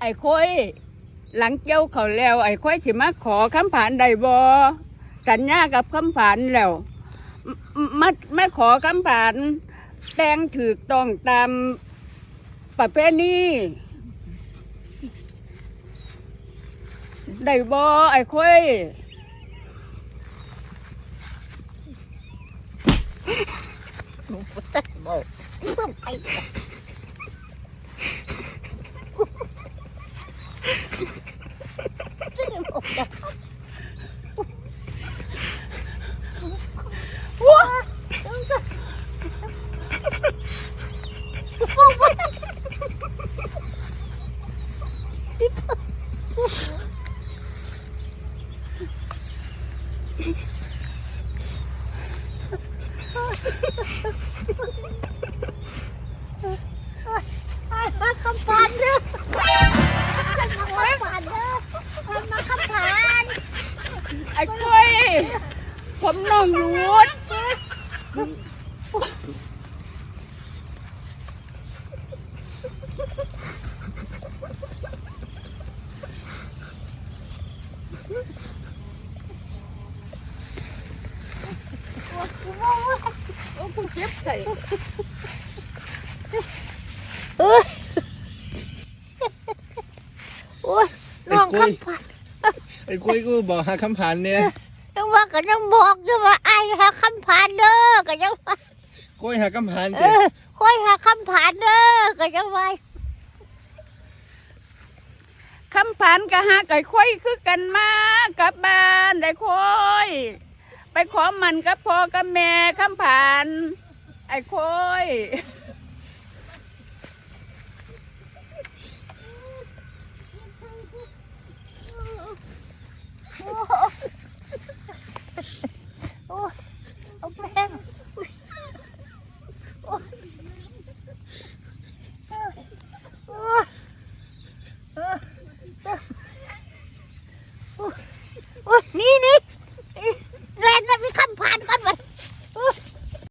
ไอ้ค่อยหลังเจ้าเขาแล้ว ไอ้ค่อยสิมาขอคำผ่านใดบ่สัญญากับคำผ่านแล้วมมามาขอคำผ่านแต่งถูกต้องตามประเพณีได้บ่ไอ้ค่อยหนูบ่ตัดบอกเพิ่มไป ว้ อ้ค่อยผมน้องรูดโอ้กูเจ็บใส่เอ้ยโอ้ยน้องคำพัน ไอ้คุยกูบอกหาคำผ่านเนี่ยยังว่าก็ยังบอกอยู่ว่าไอ้หาคำผ่านเด้อก็ยังว่าคุยหาคำผ่านเอเด้อคอยหาคำผ่านเด้อก็ยังว่าคำผ่านกะหาไก่ค่อยคือกันมากลับบ้านได้ค่อย ไปขอมันกับพ่อกับแม่คำผ่านไอ้ค่อย